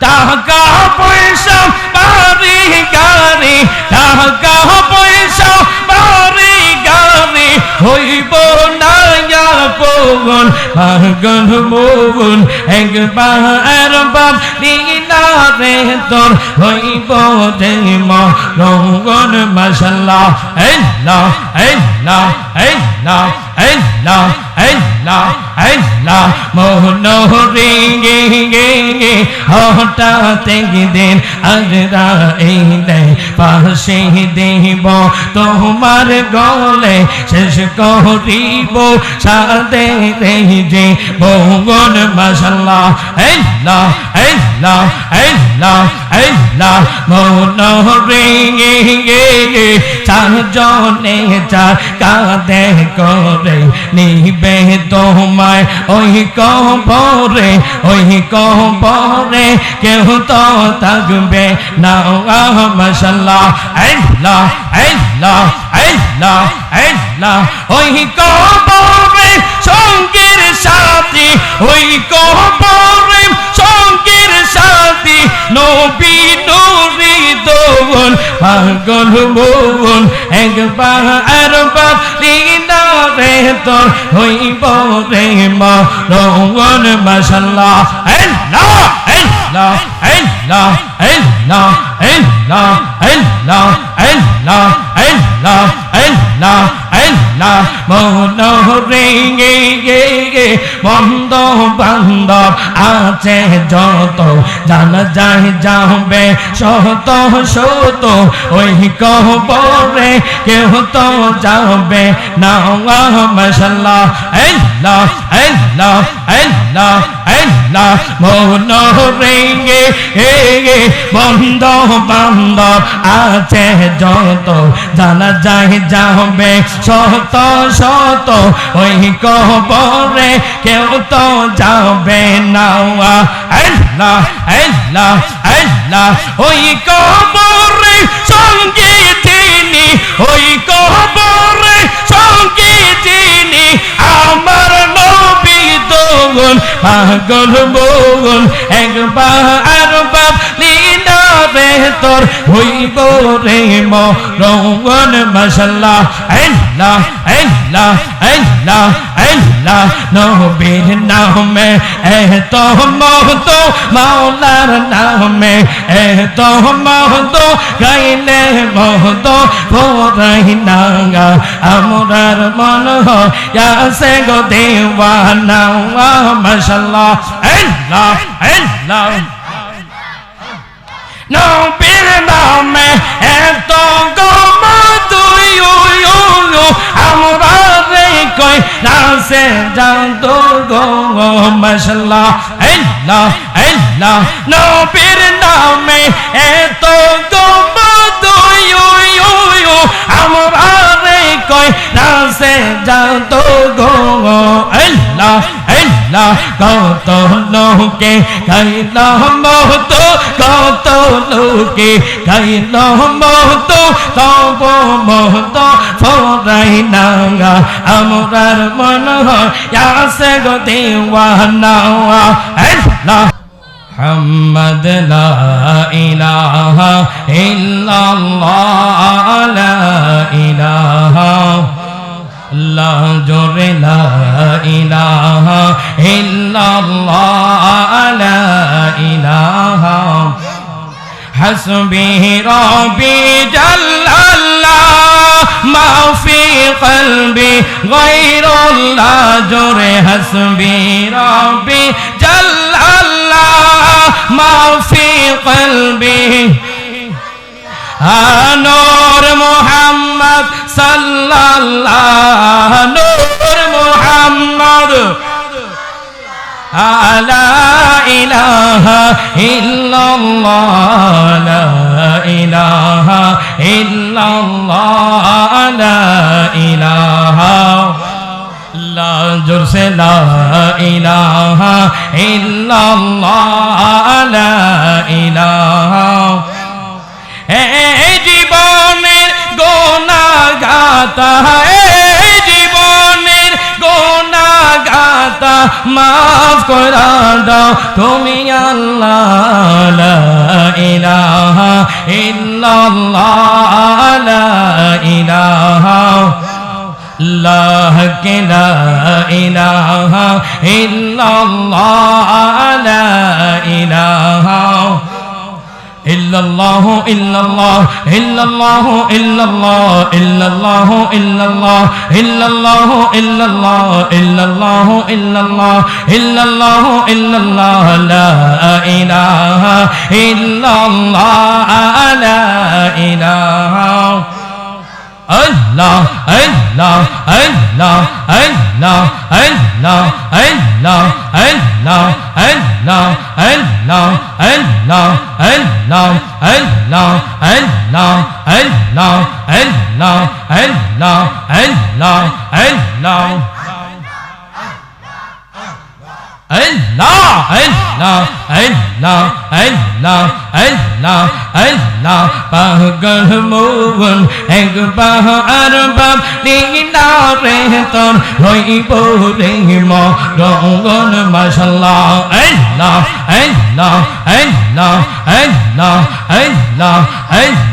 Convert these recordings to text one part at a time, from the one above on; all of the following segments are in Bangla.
টাকা পয়সা বাড়ি গাড়ি টাকা পয়সা বাড়ি গাড়ি হইব না পবন পাগল মন একবার বাপ লীলা রে তোর হইব রে মরঙ্গন মশাল্লাহ এল্লাহ এল্লাহ এল্লাহ এল্লাহ এল্লাহ এল্লাহ মোহন রিঙ্গে গে হঠাৎ দিন আজরা এলে পাশে দেব, তোমার গলে শেষ করিব সাদে রে যে ভগন মশাল্লাহ এল্লাহ এল্লাহ এল্লাহ মোহন রিঙ্গে গে চারজনে চার কাঁদে করে নিবে তোমায় ওই কবরে ওই কবরে কেউ তো থাকবে না মশাল্লাহ আল্লাহ আল্লাহ আল্লাহ আল্লাহ ওই কবরে সাথী ওই কবরে সঙ্গের সাথী নবী নুরি দোল পাগল মন একবার আর বালিনা রে তোর হইব রে মা রঙন মশাল্লাহ আল্লাহ আল্লাহ আল্লাহ আল্লাহ আল্লাহ আল্লাহ আল্লাহ আল্লাহ আল্লাহ মন রেঙ্গে গে গে বন্ধ বান্ধব আছে যত, জানা যায় যাবে শত শত। ওই কবরে কেউ তো যাবে না মশাল্লাহ আল্লাহ বন্ধ আছে যত জানা যায় যাবে শত শত ওই কবরে কেউ তো যাবে না ওই কবরে সঙ্গে তিনি ওই কবরে আমার নবী দোগন পাগল বোগন একবার বাপ লীলা রে তোর হইব রে মরঙ্গন, মশাল্লাহ, আল্লাহ আল্লাহ আল্লাহ। আল্লাহ নবীর নামে এত মহত, মাওলার নামে এত মহত, গাইলে মহত পরাই নাঙ্গা, আমরার মন হয় গো দেওয়ানা মশাল্লাহ আল্লাহ আল্লাহ। নবীর নামে এত গম তুই আমরা নয় নাচে যাও তো গো মশলা আল্লাহ আল্লাহ, নবীর নামে এত গো আমরা রে কয় নাচে যাও তো গো আল্লাহ আল্লাহ কত লোকে গাইল মহত কত লোকে গাইল মহত তব মহত ফরাই নাঙ্গা আমরার মন হয় গো দেওয়ানা আল্লাহ محمد لا إله إلا الله لا إله لا جر لا إله إلا الله لا إله حسبي ربي جل الله ما في قلبي غير الله جر حسبي ربي جل الله ما في قلبي নূর মোহাম্মদ সাল্লাল্লাহ নূর لا إله إلا الله لا إله إلا الله لا إله لا جرس لا إله إلا الله لا إله জীবনের গোনা গাতা মাফ করা দাও। তুমি আল্লাহ ইলাহা ইল্লাল্লাহ ইলাহা আল্লাহ কে লা ইলাহা ইল্লাল্লাহ ইল্লাল্লাহ ইল্লাল্লাহ ইল্লাল্লাহ ইল্লাল্লাহ ইল্লাল্লাহ ইল্লাল্লাহ ইল্লাল্লাহ ইল্লাল্লাহ ইল্লাল্লাহ ইল্লাল্লাহ ইল্লাল্লাহ ইল্লাল্লাহ লা ইলাহা ইল্লাল্লাহ লা ইলাহা Allah, Allah, Allah, Allah, Allah, Allah, পাগল মোবন এক বাহ আর বাপ নিনা রে তোর রইব রে ম রঙ্গন মাশাল্লাহ আল্লাহ আল্লাহ আল্লাহ আল্লাহ আল্লাহ আল্লাহ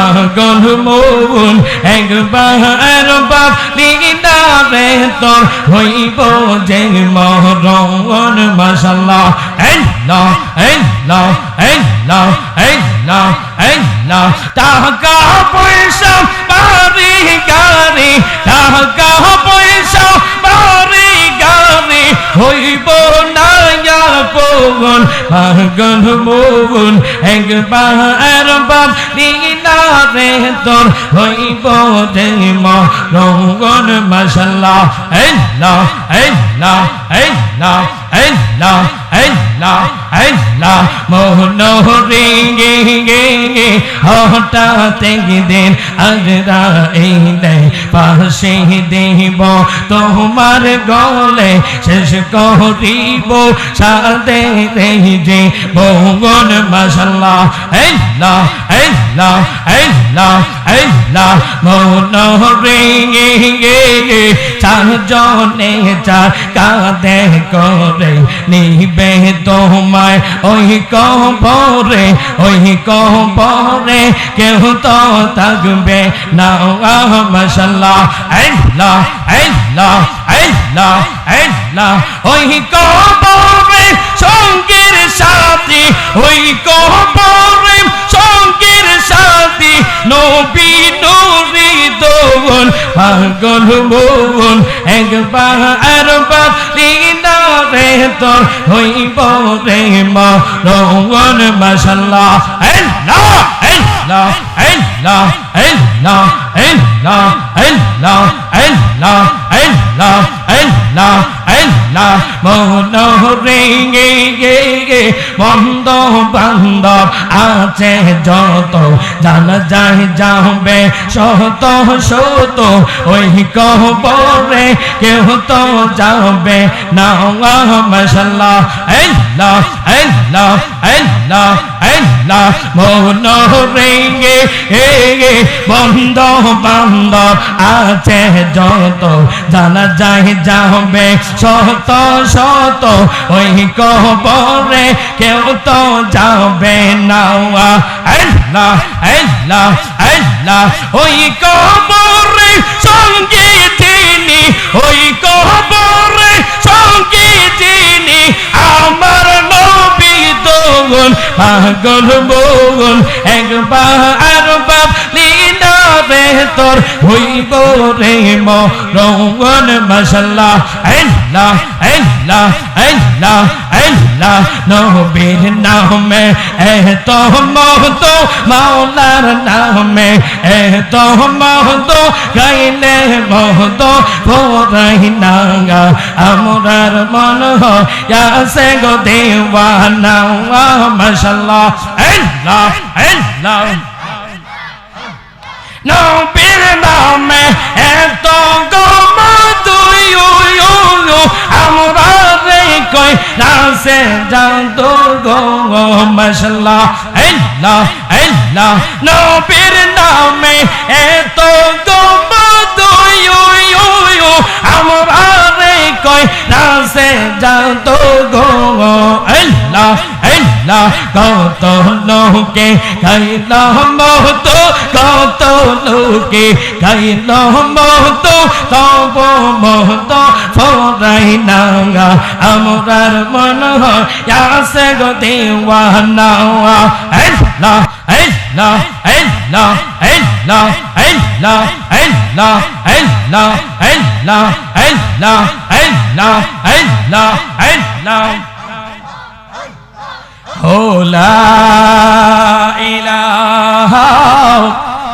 পাগল মন একবার বাপিদারে তোর হইব যে মরণ মশাল্লাহ এল্লা এল্লা এল্লা এল্লা এল্লা টাকা মোবন পাগল মোবন একবার বাদিনারে তোর হইব যে মরঙ্গন মশলা এল্লা এল্লা এল্লা এল্লা এল্লা এল্লা মোহন হঠাৎ দিন আজরা এলে পাশে দেব তোমার গলে শেষ করিব সাদে যে মোহন মশাল্লাহ আল্লাহ আল্লাহ আল্লাহ রিঙ্গে গে গে চার কাঁদে করে নিবে তোমায়, ওই কবরে ওই কবরে কেউ তো থাকবে না মশাল্লাহ আল্লাহ আল্লাহ আল্লাহ আল্লাহ ওই কবরে সাথী ওই কবরে সঙ্গের সাথী নবী নুরি দোন পাগল মোহন একবার আর বাতিনা রে তোর হইব রে মরণ মাশাল্লাহ আল্লাহ আল্লাহ আল্লাহ আল্লাহ আল্লাহ আল্লাহ আল্লাহ আল্লাহ আল্লাহ আল্লাহ মন রেঙ্গে গে গে বন্ধ বান্ধব আছে যত। জানা যায় যাবে শত শত, ওই কবরে কেউ তো যাবে। না মশাল্লাহ আল্লাহ আল্লাহ আল্লাহ আল্লাহ মন রেঙ্গে গে বন্ধ বান্ধব আছে যত জানা যায় যাবে শত শত ওই কবরে কেউ তো যাবে না আল্লাহ আল্লাহ আল্লাহ ওই কবরে সঙ্গে তিনি ওই কবরে দোগন পাগল বগল একবার বাপ লীলা রে তোর হইব রে মরণ মশাল্লাহ, আল্লাহ আল্লাহ আল্লাহ। মাওলা নবীর নামে এত মহত, মাওলার নামে এত মহত, গাইলে মহত, ভোরাই নাগা আমরার মন হসে গো দেওয়ানা মশাল্লাহ নবীর নামে, এত গো মা আমরা कोई राम से जादू गो मसला अल्लाह अल्लाह नो पीर नाम में ए तो गो बदो यो यो यो हमारे कोई राम से जादू गो अल्लाह अल्लाह गो तो लो के कई लो तो লোকে খাইল মত তব মত ফরাই নাঙ্গা আমরার মন ইয়াসে গো দেওয়ানা ও লা ইলাহা